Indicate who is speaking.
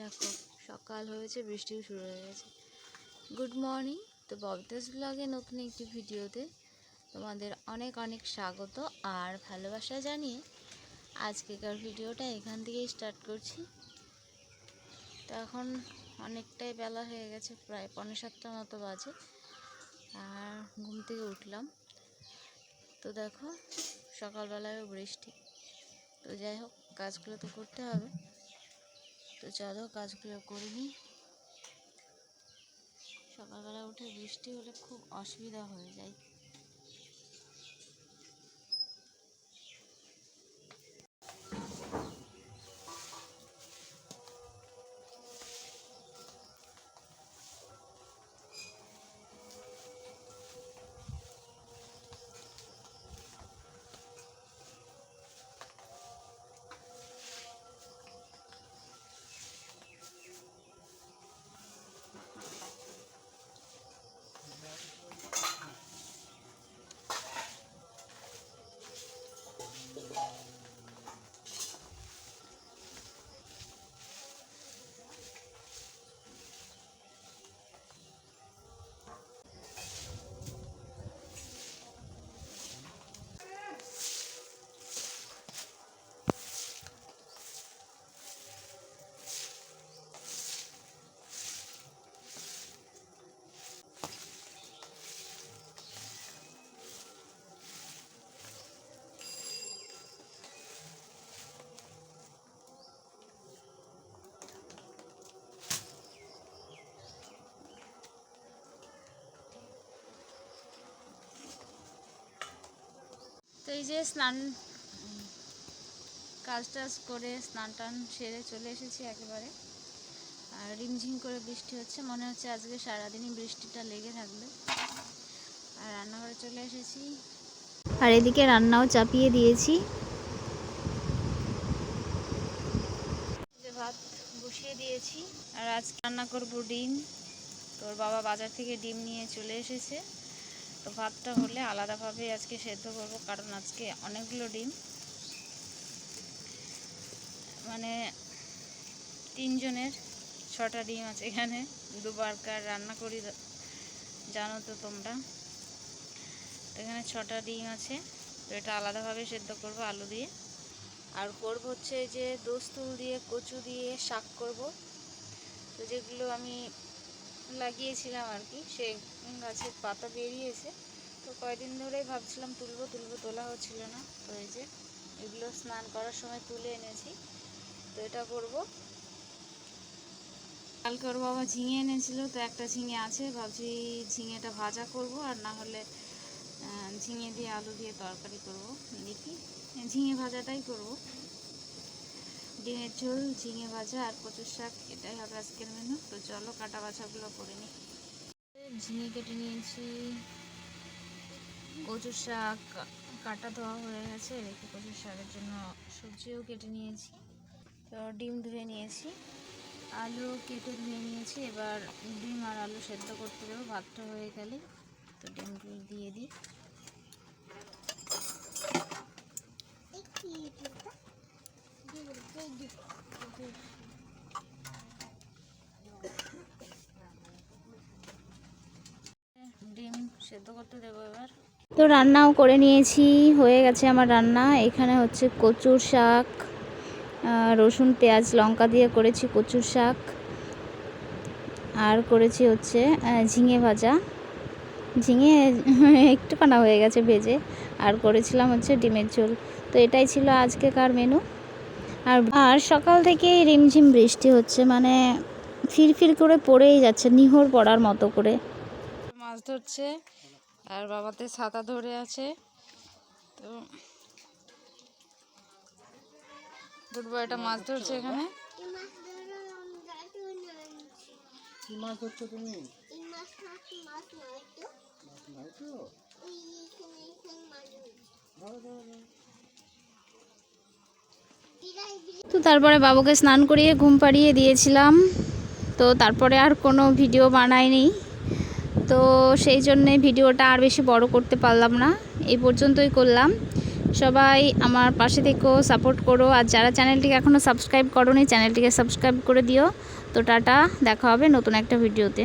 Speaker 1: দেখো, সকাল হয়েছে বৃষ্টিও শুরু হয়ে গেছে। গুড মর্নিং তো ববিতাস ব্লগে নতুন একটি ভিডিওতে তোমাদের অনেক অনেক স্বাগত আর ভালোবাসা জানিয়ে আজকেকার ভিডিওটা এখান থেকেই স্টার্ট করছি। তো এখন অনেকটাই বেলা হয়ে গেছে, প্রায় পনেরো সাতটা মতো বাজে আর ঘুম থেকে উঠলাম। তো দেখো, সকালবেলায়ও বৃষ্টি। তো যাই হোক, কাজগুলো তো করতে হবে। তো চলো কাজগুলো করে সকালবেলা উঠে বৃষ্টি হলে খুব অসুবিধা হয়ে যায়। তো এই যে স্নান কাজ টাজ করে স্নান টান সেরে চলে এসেছি একেবারে। আর রিমঝিম করে বৃষ্টি হচ্ছে, মনে হচ্ছে আজকে সারাদিনই বৃষ্টিটা লেগে থাকবে। আর রান্নাঘরে চলে এসেছি। আর এদিকে রান্নাও চাপিয়ে দিয়েছি। ভাত বসিয়ে দিয়েছি। আর আজকে রান্না করব ডিম। তোর বাবা বাজার থেকে ডিম নিয়ে চলে এসেছে। তো ভাতটা হলে আলাদাভাবে আজকে সেদ্ধ করব, কারণ আজকে অনেকগুলো ডিম। মানে তিনজনের ছটা ডিম আছে এখানে, দুবারকার রান্না করি জানো তো তোমরা। এখানে ছটা ডিম আছে, তো এটা আলাদাভাবে সেদ্ধ করব আলু দিয়ে। আর করব হচ্ছে যে দোস্তুল দিয়ে, কচু দিয়ে শাক করব। তো যেগুলো আমি লাগিয়েছিলাম আর কি। সেই গাছের পাতা বেরিয়েছে। তো কয়দিন ধরেই ভাবছিলাম তুলবো তুলবো তোলা হচ্ছিল না। তো এই যে এগুলো স্নান করার সময় তুলে এনেছি। তো এটা করব। কালকে ওর বাবা ঝিঙে এনেছিল, তো একটা ঝিঙে আছে। ভাবছি ঝিঙেটা ভাজা করব, আর না হলে ঝিঙে দিয়ে আলু দিয়ে তরকারি করব। দেখি, ঝিঙে ভাজাটাই করব। ডিমের ঝোল, ঝিঙে ভাজা আর কচুর শাক, এটাই হবে আজকের মেনু তো চলো কাটা বাছাগুলো করে নিই। ঝিঙে কেটে নিয়েছি। কচুর শাক কাটা ধোয়া হয়ে গেছে, রেখে কচুর শাকের জন্য সবজিও কেটে নিয়েছি। তো ডিম ধুয়ে নিয়েছি। আলু কেটে ধুয়ে নিয়েছি। এবার ডিম আর আলু সেদ্ধ করতে দেবো, ভাতটা হয়ে গেলে। তো ডিমগুলো দিয়ে দিই ডিম সেদ্ধ করতে দেবো এবার। তো রান্নাও করে নিয়েছি হয়ে গেছে আমার রান্না। এখানে হচ্ছে কচুর শাক রসুন পেঁয়াজ লঙ্কা দিয়ে করেছি কচুর শাক। আর করেছি হচ্ছে ঝিঙে ভাজা। ঝিঙে একটুখানা হয়ে গেছে ভেজে। আর করেছিলাম হচ্ছে ডিমের ঝোল। তো এটাই ছিল আজকেকার মেনু আর আর সকাল থেকেই রিমঝিম বৃষ্টি হচ্ছে মানে ফিরফির করে পড়েই যাচ্ছে নিহর পড়ার মতো করে। মাছ ধরছে। আর বাবাতে ছাতা ধরে আছে। তো একটা মাছ ধরছে এখানে।
Speaker 2: কি মাছ ধরছো তুমি? নাই তো ধরো ধরো ধরো
Speaker 1: তো তারপরে বাবুকে স্নান করিয়ে ঘুম পাড়িয়ে দিয়েছিলাম। তো তারপরে আর কোনো ভিডিও বানাইনি। তো সেই জন্যে ভিডিওটা আর বেশি বড় করতে পারলাম না। এই পর্যন্তই করলাম। সবাই আমার পাশে থেকেও সাপোর্ট করো। আর যারা চ্যানেলটিকে এখনও সাবস্ক্রাইব করোনি, চ্যানেলটিকে সাবস্ক্রাইব করে দিও। তো টাটা, দেখা হবে নতুন একটা ভিডিওতে।